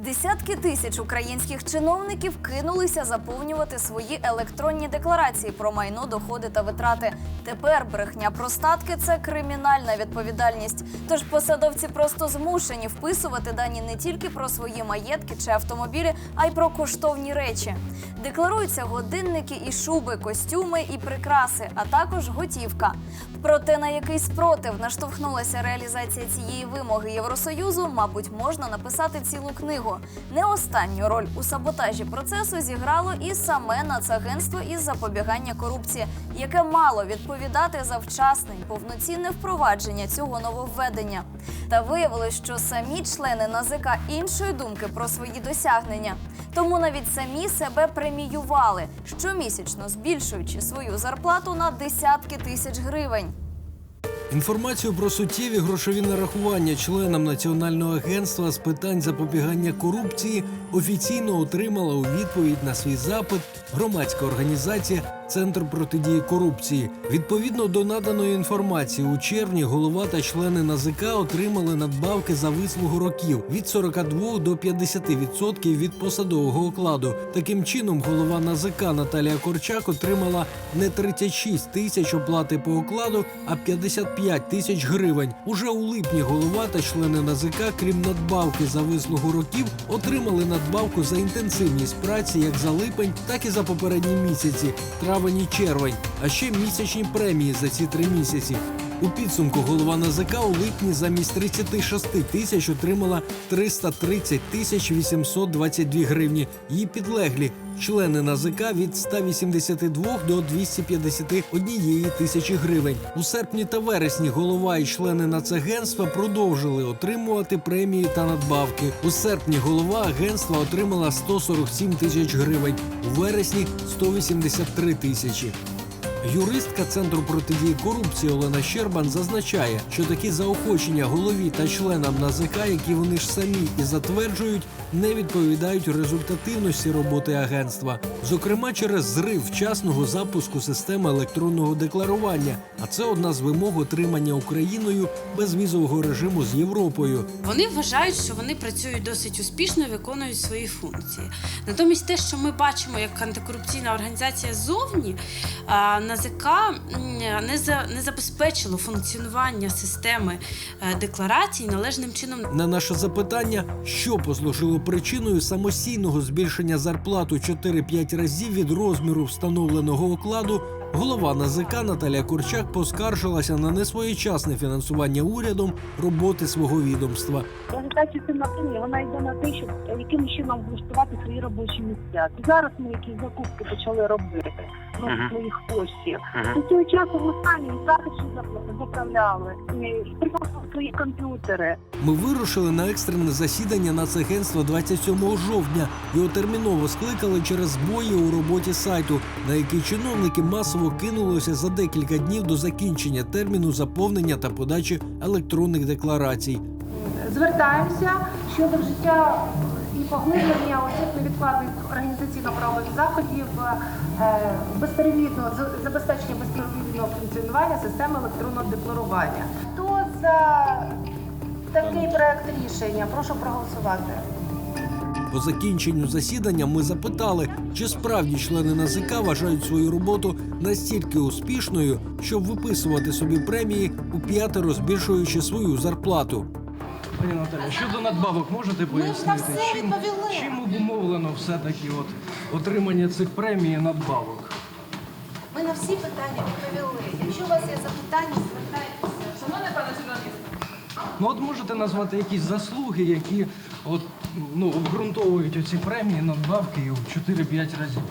Десятки тисяч українських чиновників кинулися заповнювати свої електронні декларації про майно, доходи та витрати. Тепер брехня про статки це кримінальна відповідальність. Тож посадовці просто змушені вписувати дані не тільки про свої маєтки чи автомобілі, а й про коштовні речі. Декларуються годинники і шуби, костюми і прикраси, а також готівка. Про те, на який спротив наштовхнулася реалізація цієї вимоги Євросоюзу, мабуть, можна написати цілу книгу. Не останню роль у саботажі процесу зіграло і саме Нацагентство із запобігання корупції, яке мало відповідати за вчасне й повноцінне впровадження цього нововведення. Та виявилось, що самі члени НАЗК іншої думки про свої досягнення. Тому навіть самі себе преміювали, щомісячно збільшуючи свою зарплату на десятки тисяч гривень. Інформацію про суттєві грошові нарахування членам Національного агентства з питань запобігання корупції офіційно отримала у відповідь на свій запит громадська організація Центр протидії корупції. Відповідно до наданої інформації, у червні голова та члени НАЗК отримали надбавки за вислугу років від 42 до 50% від посадового окладу. Таким чином, голова НАЗК Наталія Корчак отримала не 36 тисяч оплати по окладу, а 55 тисяч гривень. Уже у липні голова та члени НАЗК, крім надбавки за вислугу років, отримали надбавку за інтенсивність праці як за липень, так і за попередні місяці травень і червень, а ще місячні премії за ці три місяці. У підсумку голова НАЗК у липні замість 36 тисяч отримала 330 тисяч 822 гривні. Її підлеглі члени НАЗК від 182 до 251 тисячі гривень. У серпні та вересні голова і члени Нацагентства продовжили отримувати премії та надбавки. У серпні голова агентства отримала 147 тисяч гривень, у вересні 183 тисячі. Юристка Центру протидії корупції Олена Щербан зазначає, що такі заохочення голові та членам НАЗК, які вони ж самі і затверджують, не відповідають результативності роботи агентства, зокрема через зрив вчасного запуску системи електронного декларування. А це одна з вимог отримання Україною безвізового режиму з Європою. Вони вважають, що вони працюють досить успішно і виконують свої функції. Натомість, те, що ми бачимо як антикорупційна організація ззовні, НАЗК не за не забезпечило функціонування системи е, декларацій належним чином. На наше запитання, що послужило причиною самостійного збільшення зарплат у 4-5 разів від розміру встановленого окладу, голова НАЗК Наталя Корчак поскаржилася на несвоєчасне фінансування урядом роботи свого відомства. Агітація цим напрямі вона йде на те, щоб яким чином влаштувати свої робочі місця. Зараз ми якісь закупки почали робити Мгм. своїх коштів. До цього часу ми самі запла- заправляли, і приносили свої комп'ютери. Ми вирушили на екстрене засідання Нацагентства 27 жовтня. Його терміново скликали через збої у роботі сайту, на який чиновники масово кинулися за декілька днів до закінчення терміну заповнення та подачі електронних декларацій. звертаємося щодо вжиття поглиблення оцих невідкладних організаційно-правових заходів е, з- забезпечення безперебійного функціонування системи електронного декларування. Хто за такий проект рішення? Прошу проголосувати. По закінченню засідання ми запитали, чи справді члени НАЗК вважають свою роботу настільки успішною, щоб виписувати собі премії у п'ятеро збільшуючи свою зарплату. Пані Наталя, щодо надбавок можете пояснити, чим, чим обумовлено все-таки от отримання цих премій і надбавок? Ми на всі питання відповіли. Якщо у вас є запитання, звертайтеся. Шановний пане журналіст. Ну от можете назвати якісь заслуги, які от, ну, обґрунтовують оці премії, надбавки в 4-5 разів.